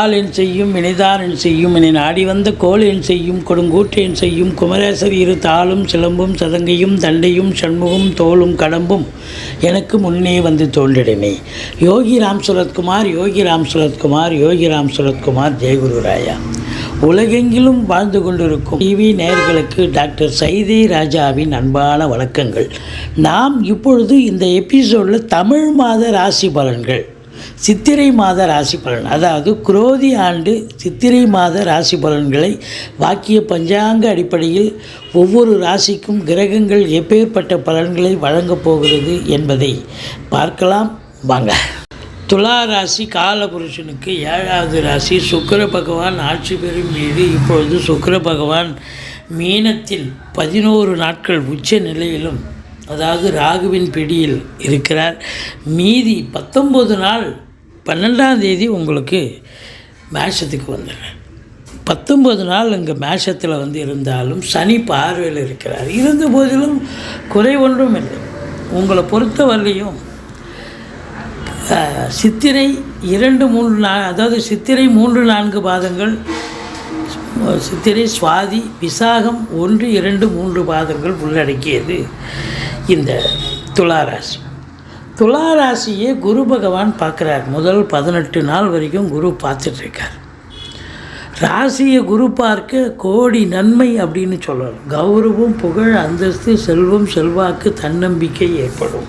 வாளென் செய்யும் வினைதாரன் செய்யும் என நாடி வந்த கோளென் செய்யும் கொடுங்கூற்றேன் செய்யும் குமரேசர் இரு தாளும் சிலம்பும் சதங்கையும் தண்டையும் சண்முகம் தோளும் கடம்பும் எனக்கு முன்னே வந்து தோன்றிடனே யோகி ராம் சுரத்குமார் யோகி ராம் சுரத்குமார் யோகி ராம் சுரத்குமார் ஜெயகுருராயா உலகெங்கிலும் வாழ்ந்து கொண்டிருக்கும் டிவி நேயர்களுக்கு டாக்டர் சைதே ராஜாவின் அன்பான வணக்கங்கள். நாம் இப்பொழுது இந்த எபிசோடில் தமிழ் மாத ராசி பலன்கள் சித்திரை மாத ராசி பலன். அதாவது குரோதி ஆண்டு சித்திரை மாத ராசி பலன்களை வாக்கிய பஞ்சாங்க அடிப்படையில் ஒவ்வொரு ராசிக்கும் கிரகங்கள் எப்பேற்பட்ட பலன்களை வழங்கப் போகிறது என்பதை பார்க்கலாம். வாங்க. துலா ராசி காலபுருஷனுக்கு ஏழாவது ராசி. சுக்கிர பகவான் ஆட்சி பெறும் மீது இப்பொழுது சுக்கர பகவான் மீனத்தில் பதினோரு நாட்கள் உச்ச நிலையிலும் அதாவது ராகுவின் பிடியில் இருக்கிறார். மீதி பத்தொம்போது நாள் பன்னெண்டாம் தேதி உங்களுக்கு மேஷத்துக்கு வந்துடுறார். பத்தொம்பது நாள் இங்கே மேஷத்தில் வந்து இருந்தாலும் சனி பார்வையில் இருக்கிறார். இருந்த போதிலும் குறை ஒன்றும் இல்லை. உங்களை பொறுத்தவரையிலையும் சித்திரை இரண்டு மூன்று நா அதாவது சித்திரை மூன்று நான்கு பாதங்கள் சித்திரை சுவாதி விசாகம் ஒன்று இரண்டு மூன்று பாதங்கள் உள்ளடக்கியது. இந்த துளாராசி. துளாராசியை குரு பகவான் பார்க்குறார். முதல் பதினெட்டு நாள் வரைக்கும் குரு பார்த்துட்ருக்கார். ராசியை குரு பார்க்க கோடி நன்மை அப்படின்னு சொல்லலாம். கௌரவம் புகழ் அந்தஸ்து செல்வம் செல்வாக்கு தன்னம்பிக்கை ஏற்படும்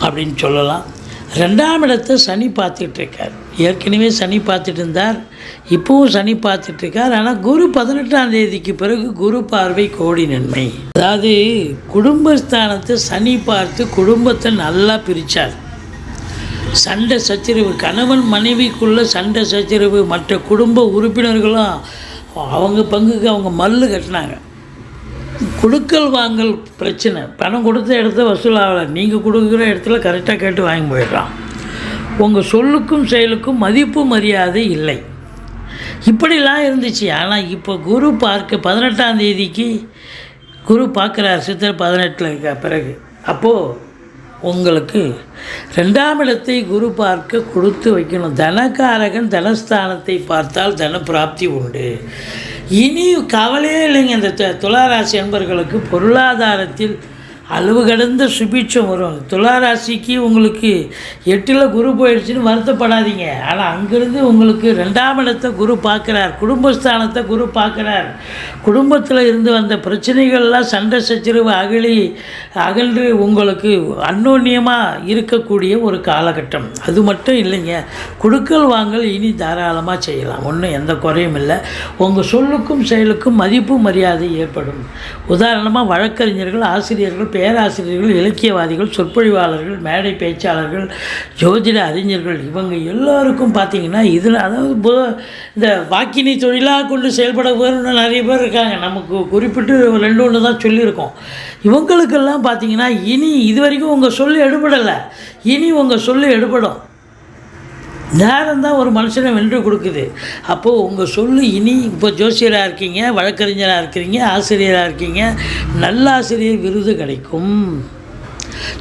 அப்படின்னு சொல்லலாம். ரெண்டாம் இடத்தை சனி பார்த்துட்ருக்கார். ஏற்கனவே சனி பார்த்துட்டு இருந்தார். இப்போவும் சனி பார்த்துட்டு இருக்கார். ஆனால் குரு பதினெட்டாம் தேதிக்கு பிறகு குரு பார்வை கோடி நன்மை. அதாவது குடும்பஸ்தானத்தை சனி பார்த்து குடும்பத்தை நல்லா பிரித்தார் சண்டை சச்சரவு கணவன் மனைவிக்குள்ள சண்டை சச்சரவு மற்ற குடும்ப உறுப்பினர்களும் அவங்க பங்குக்கு அவங்க மல்லு கட்டினாங்க. கொடுக்கல் வாங்கல் பிரச்சனை. பணம் கொடுத்த இடத்த வசூலாகலை நீங்கள் கொடுக்குற இடத்துல கரெக்டாக கேட்டு வாங்கி போயிடுறான் உங்கள் சொல்லுக்கும் செயலுக்கும் மதிப்பு மரியாதை இல்லை. இப்படிலாம் இருந்துச்சு. ஆனால் இப்போ குரு பார்க்க பதினெட்டாம் தேதிக்கு குரு பார்க்குறார் சித்திரை பதினெட்டில் இருக்க பிறகு. அப்போது உங்களுக்கு ரெண்டாம் இடத்தை குரு பார்க்க கொடுத்து வைக்கணும். தனக்காரகன் தனஸ்தானத்தை பார்த்தால் தன பிராப்தி உண்டு. இனி கவலையே இல்லைங்க. இந்த துளாராசி அன்பர்களுக்கு பொருளாதாரத்தில் அளவு கடந்த சுபிட்சம் வரும். துளாராசிக்கு உங்களுக்கு எட்டில் குரு போயிடுச்சுன்னு வருத்தப்படாதீங்க. ஆனால் அங்கேருந்து உங்களுக்கு ரெண்டாம் இடத்தை குரு பார்க்குறார். குடும்பஸ்தானத்தை குரு பார்க்குறார். குடும்பத்தில் இருந்து வந்த பிரச்சனைகள்லாம் சண்டை சச்சரவு அகழி அகன்று உங்களுக்கு அன்னோன்யமாக இருக்கக்கூடிய ஒரு காலகட்டம். அது மட்டும் இல்லைங்க. கொடுக்கல் வாங்கல் இனி தாராளமாக செய்யலாம். ஒன்றும் எந்த குறையும் இல்லை. உங்கள் சொல்லுக்கும் செயலுக்கும் மதிப்பு மரியாதை ஏற்படும். உதாரணமாக வழக்கறிஞர்கள் ஆசிரியர்கள் பேராசிரியர்கள் இலக்கியவாதிகள் சொற்பொழிவாளர்கள் மேடை பேச்சாளர்கள் ஜோதிட அறிஞர்கள் இவங்க எல்லோருக்கும் பார்த்தீங்கன்னா இதில் அதாவது போ இந்த வாக்கினை தொழிலாக கொண்டு செயல்பட வேணும்னு நிறைய பேர் இருக்காங்க. நமக்கு குறிப்பிட்டு ரெண்டு ஒன்று தான் சொல்லியிருக்கோம். இவங்களுக்கெல்லாம் பார்த்தீங்கன்னா இனி இது வரைக்கும் உங்கள் சொல்லு எடுபடலை. இனி உங்கள் சொல்லு எடுபடும். நேரம் தான் ஒரு மனுஷனை வென்று கொடுக்குது. அப்போது உங்கள் சொல்லு இனி இப்போ ஜோசியராக இருக்கீங்க வழக்கறிஞராக இருக்கிறீங்க ஆசிரியராக இருக்கீங்க நல்ல ஆசிரியர் விருது கிடைக்கும்.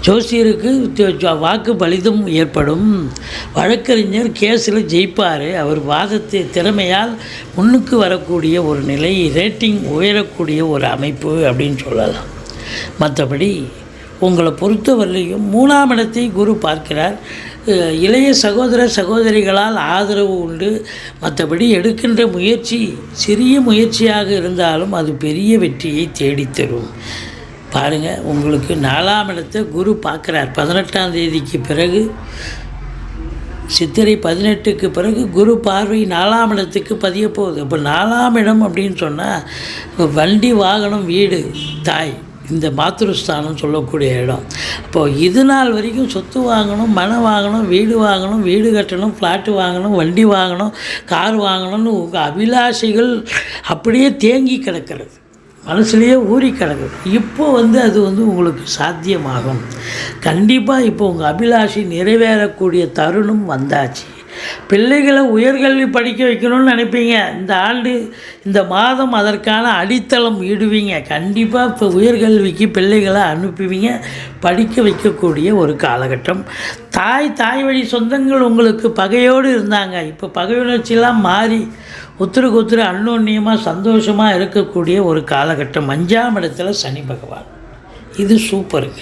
ஜோசியருக்கு வாக்கு பலிதம் ஏற்படும். வழக்கறிஞர் கேஸில் ஜெயிப்பார். அவர் வாதத்தை திறமையால் முன்னுக்கு வரக்கூடிய ஒரு நிலை ரேட்டிங் உயரக்கூடிய ஒரு அமைப்பு அப்படின்னு சொல்லலாம். மற்றபடி உங்களை பொறுத்தவரையிலையும் மூணாம் இடத்தை குரு பார்க்கிறார். இளைய சகோதர சகோதரிகளால் ஆதரவு உண்டு. மற்றபடி எடுக்கின்ற முயற்சி சிறிய முயற்சியாக இருந்தாலும் அது பெரிய வெற்றியை தேடித்தரும். பாருங்கள் உங்களுக்கு நாலாம் இடத்தை குரு பார்க்குறார். பதினெட்டாம் தேதிக்கு பிறகு சித்திரை பதினெட்டுக்கு பிறகு குரு பார்வை நாலாம் இடத்துக்கு பதிய போகுது. இப்போ நாலாம் இடம் அப்படின்னு சொன்னால் வண்டி வாகனம் வீடு தாய். இந்த மாத்திருஸ்தானம் சொல்லக்கூடிய இடம். அப்போது இது நாள் வரைக்கும் சொத்து வாங்கணும் மனை வாங்கணும் வீடு வாங்கணும் வீடு கட்டணும் ஃப்ளாட்டு வாங்கணும் வண்டி வாங்கணும் கார் வாங்கணும்னு உங்கள் அபிலாஷைகள் அப்படியே தேங்கி கிடக்கிறது. மனசுலேயே ஊறி கிடக்குது இப்போ வந்து அது வந்து உங்களுக்கு சாத்தியமாகும். கண்டிப்பாக இப்போ உங்கள் அபிலாஷை நிறைவேறக்கூடிய தருணம் வந்தாச்சு. பிள்ளைகளை உயர்கல்வி படிக்க வைக்கணும்னு நினைப்பீங்க. இந்த ஆண்டு இந்த மாதம் அதற்கான அடித்தளம் இடுவீங்க. கண்டிப்பாக இப்போ உயர்கல்விக்கு பிள்ளைகளை அனுப்புவீங்க. படிக்க வைக்கக்கூடிய ஒரு காலகட்டம். தாய் தாய் வழி சொந்தங்கள் உங்களுக்கு பகையோடு இருந்தாங்க. இப்போ பகை உணர்ச்சியெல்லாம் மாறி ஒத்துருக்கு ஒத்துரு அன்னோன்னியமாக சந்தோஷமாக இருக்கக்கூடிய ஒரு காலகட்டம். அஞ்சாம் இடத்துல சனி பகவான். இது சூப்பருங்க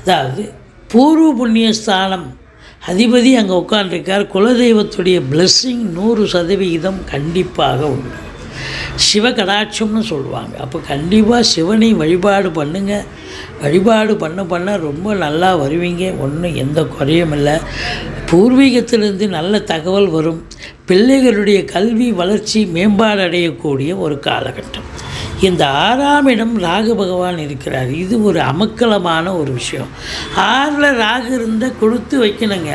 அதாவது பூர்வ புண்ணிய ஸ்தானம் அதிபதி அங்கே உட்காண்டிருக்கார் குலதெய்வத்துடைய பிளெஸ்ஸிங் நூறு சதவிகிதம் கண்டிப்பாக உண்டு. சிவகடாட்சம்னு சொல்லுவாங்க. அப்போ கண்டிப்பாக சிவனை வழிபாடு பண்ணுங்க. வழிபாடு பண்ண பண்ண ரொம்ப நல்லா வருவீங்க. ஒன்றும் எந்த குறையும் இல்லை. பூர்வீகத்திலிருந்து நல்ல தகவல் வரும். பிள்ளைகளுடைய கல்வி வளர்ச்சி மேம்பாடு அடையக்கூடிய ஒரு காலகட்டம். இந்த ஆறாம் இடம் ராகு பகவான் இருக்கிறார். இது ஒரு அமக்கலமான ஒரு விஷயம். ஆறில் ராகு இருந்தால் கொடுத்து வைக்கணுங்க.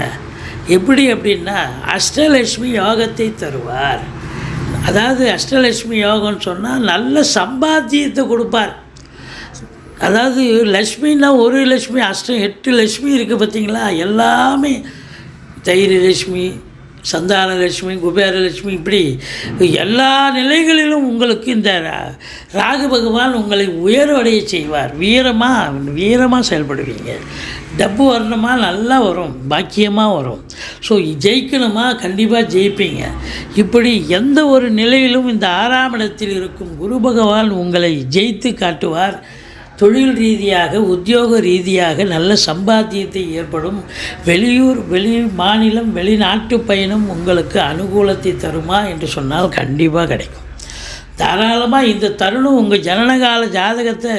எப்படி அப்படின்னா அஷ்டலட்சுமி யோகத்தை தருவார். அதாவது அஷ்டலட்சுமி யோகம்னு சொன்னால் நல்ல சம்பாத்தியத்தை கொடுப்பார். அதாவது லக்ஷ்மின்னா ஒரு லட்சுமி அஷ்டம் எட்டு லட்சுமி இருக்குது பார்த்தீங்களா எல்லாமே தைரியலட்சுமி சந்தானலட்சுமி குபேரலட்சுமி இப்படி எல்லா நிலைகளிலும் உங்களுக்கு இந்த ரா- ராகு பகவான் உங்களை உயர்வடைய செய்வார். வீரமாக வீரமாக செயல்படுவீங்க. டப்பு வரணுமா நல்லா வரும் பாக்கியமாக வரும். ஸோ ஜெயிக்கணுமா? கண்டிப்பாக ஜெயிப்பீங்க. இப்படி எந்த ஒரு நிலையிலும் இந்த ஆறாம் இடத்தில் இருக்கும் குரு பகவான் உங்களை ஜெயித்து காட்டுவார். தொழில் ரீதியாக உத்தியோக ரீதியாக நல்ல சம்பாத்தியத்தை ஏற்படும். வெளியூர் வெளி மாநிலம் வெளிநாட்டு பயணம் உங்களுக்கு அனுகூலத்தை தருமா என்று சொன்னால் கண்டிப்பாக கிடைக்கும். தாராளமாக இந்த தருணம் உங்கள் ஜனனகால ஜாதகத்தை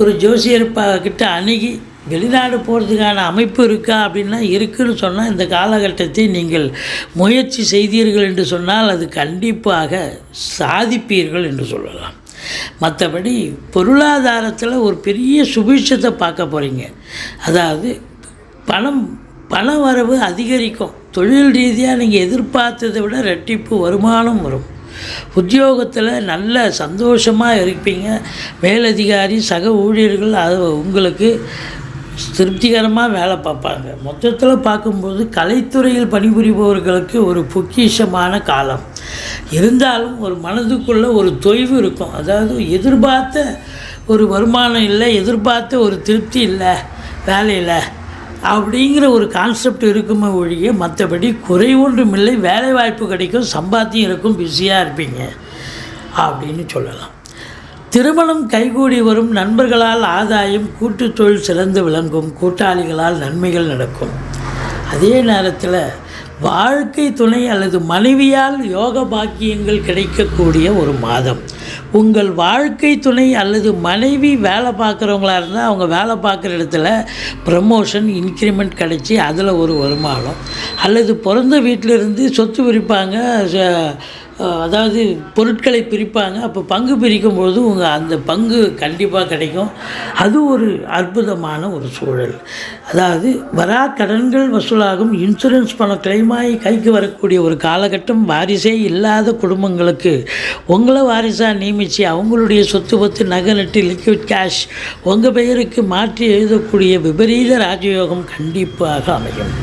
ஒரு ஜோசியர் கிட்ட அணுகி வெளிநாடு போகிறதுக்கான அமைப்பு இருக்கா அப்படின்னா இருக்குன்னு சொன்னால் இந்த காலகட்டத்தை நீங்கள் முயற்சி செய்தீர்கள் என்று சொன்னால் அது கண்டிப்பாக சாதிப்பீர்கள் என்று சொல்லலாம். மற்றபடி பொருளாதாரத்தில் ஒரு பெரிய சுபிட்சத்தை பார்க்க போகிறீங்க அதாவது பணம் பண வரவு அதிகரிக்கும். தொழில் ரீதியாக நீங்கள் எதிர்பார்த்ததை விட ரெட்டிப்பு வருமானம் வரும். உத்தியோகத்தில் நல்ல சந்தோஷமாக இருப்பீங்க. மேலதிகாரி சக ஊழியர்கள் அது உங்களுக்கு திருப்திகரமாக வேலை பார்ப்பாங்க. மொத்தத்தில் பார்க்கும்போது கலைத்துறையில் பணிபுரிபவர்களுக்கு ஒரு பொக்கிஷமான காலம். இருந்தாலும் ஒரு மனதுக்குள்ளே ஒரு தொய்வு இருக்கும். அதாவது எதிர்பார்த்த ஒரு வருமானம் இல்லை எதிர்பார்த்த ஒரு திருப்தி இல்லை வேலையில் அப்படிங்கிற ஒரு கான்செப்ட் இருக்குமே ஒழிய மற்றபடி குறை ஒன்றும் இல்லை வேலை வாய்ப்பு கிடைக்கும் சம்பாத்தியம் இருக்கும் பிஸியாக இருப்பீங்க. அப்படின்னு சொல்லலாம். திருமணம் கைகூடி வரும் நண்பர்களால் ஆதாயம் கூட்டு தொழில் சிறந்து விளங்கும் கூட்டாளிகளால் நன்மைகள் நடக்கும். அதே நேரத்தில் வாழ்க்கை துணை அல்லது மனைவியால் யோக பாக்கியங்கள் கிடைக்கக்கூடிய ஒரு மாதம். உங்கள் வாழ்க்கை துணை அல்லது மனைவி வேலை பார்க்குறவங்களா இருந்தால் அவங்க வேலை பார்க்குற இடத்துல ப்ரமோஷன் இன்க்ரிமெண்ட் கிடச்சி அதில் ஒரு வருமானம். அல்லது பிறந்த வீட்டிலிருந்து சொத்து விரிப்பாங்க ச- அதாவது பொருட்களை பிரிப்பாங்க. அப்போ பங்கு பிரிக்கும்போது உங்கள் அந்த பங்கு கண்டிப்பாக கிடைக்கும். அது ஒரு அற்புதமான ஒரு சூழல். அதாவது வரா கடன்கள் வசூலாகும். இன்சூரன்ஸ் பணம் கிளைமாகி கைக்கு வரக்கூடிய ஒரு காலகட்டம் வாரிசே இல்லாத குடும்பங்களுக்கு உங்களை வாரிசாக நியமித்து அவங்களுடைய சொத்து பத்து நகை நட்டு லிக்விட் கேஷ் உங்கள் பெயருக்கு மாற்றி எழுதக்கூடிய விபரீத ராஜயோகம் கண்டிப்பாக அமையும்.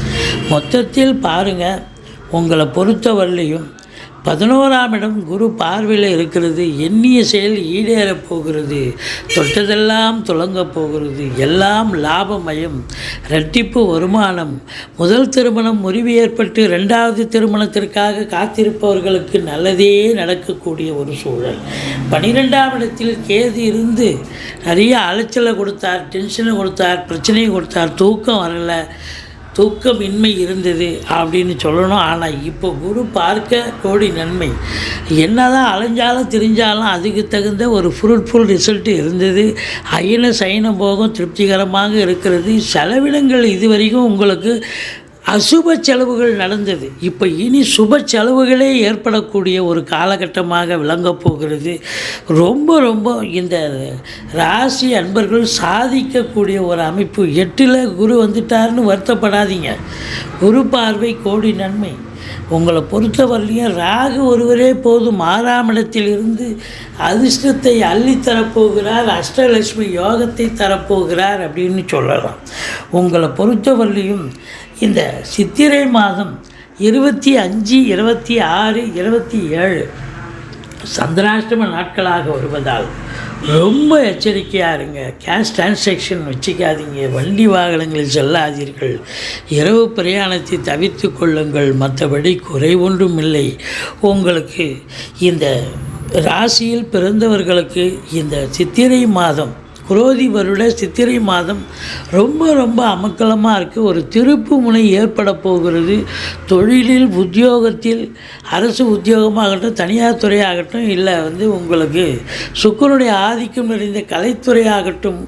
மொத்தத்தில் பாருங்கள் உங்களை பொறுத்தவரையிலையும் பதினோராம் இடம் குரு பார்வையில் இருக்கிறது எண்ணிய செயல் ஈடேறப் போகிறது தொட்டதெல்லாம் துலங்கப் போகிறது எல்லாம் லாபமயம் இரட்டிப்பு வருமானம். முதல் திருமணம் முறிவு ஏற்பட்டு ரெண்டாவது திருமணத்திற்காக காத்திருப்பவர்களுக்கு நல்லதே நடக்கக்கூடிய ஒரு சூழல். பனிரெண்டாம் இடத்தில் கேது இருந்து நிறைய அலைச்சலை கொடுத்தார் டென்ஷனை கொடுத்தார் பிரச்சனையை கொடுத்தார் தூக்கம் வரலை. தூக்கமின்மை இருந்தது அப்படின்னு சொல்லணும். ஆனால் இப்போ குரு பார்க்க கோடி நன்மை. என்ன தான் அலைஞ்சாலும் திரிஞ்சாலும் அதுக்கு தகுந்த ஒரு ஃப்ரூட்ஃபுல் ரிசல்ட்டு இருந்தது. அயன சயன போகம் திருப்திகரமாக இருக்கிறது. செலவினங்கள் இதுவரைக்கும் உங்களுக்கு அசுப செலவுகள் நடந்தது. இப்போ இனி சுப செலவுகளே ஏற்படக்கூடிய ஒரு காலகட்டமாக விளங்கப் போகிறது. ரொம்ப ரொம்ப இந்த ராசி அன்பர்கள் சாதிக்கக்கூடிய ஒரு அமைப்பு. எட்டில் குரு வந்துட்டாருன்னு வருத்தப்படாதீங்க. குரு பார்வை கோடி நன்மை. உங்களை பொறுத்தவரையிலையும் ராகு ஒருவரே போதும். ஆறாம் இடத்திலிருந்து அதிர்ஷ்டத்தை அள்ளித் தரப்போகிறார். அஷ்டலட்சுமி யோகத்தை தரப்போகிறார் அப்படின்னு சொல்லலாம். உங்களை பொறுத்தவரையிலையும் இந்த சித்திரை மாதம் இருபத்தி அஞ்சு இருபத்தி ஆறு இருபத்தி ஏழு சந்திராஷ்டம நாட்களாக வருவதால் ரொம்ப எச்சரிக்கையாக இருங்க. கேஷ் டிரான்சாக்ஷன் வச்சுக்காதீங்க. வண்டி வாகனங்களில் செல்லாதீர்கள். இரவு பிரயாணத்தை தவிர்த்து கொள்ளுங்கள். மற்றபடி குறை ஒன்றும் இல்லை உங்களுக்கு இந்த ராசியில் பிறந்தவர்களுக்கு இந்த சித்திரை மாதம் குரோதி வருட சித்திரை மாதம் ரொம்ப ரொம்ப அமக்கலமாக இருக்குது ஒரு திருப்பு முனை ஏற்பட போகிறது. தொழிலில் உத்தியோகத்தில் அரசு உத்தியோகமாகட்டும் தனியார் துறையாகட்டும் இல்லை வந்து உங்களுக்கு சுக்கரனுடைய ஆதிக்கம் நிறைந்த கலைத்துறையாகட்டும்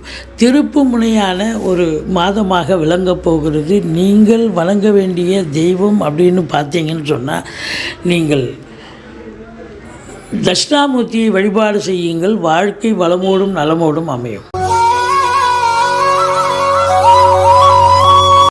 திருப்பு முனையான ஒரு மாதமாக விளங்கப் போகிறது. நீங்கள் வழங்க வேண்டிய தெய்வம் அப்படின்னு பார்த்தீங்கன்னு சொன்னால் நீங்கள் தட்சிணாமூர்த்தியை வழிபாடு செய்யுங்கள். வாழ்க்கை வளமோடும் நலமோடும் அமையும்.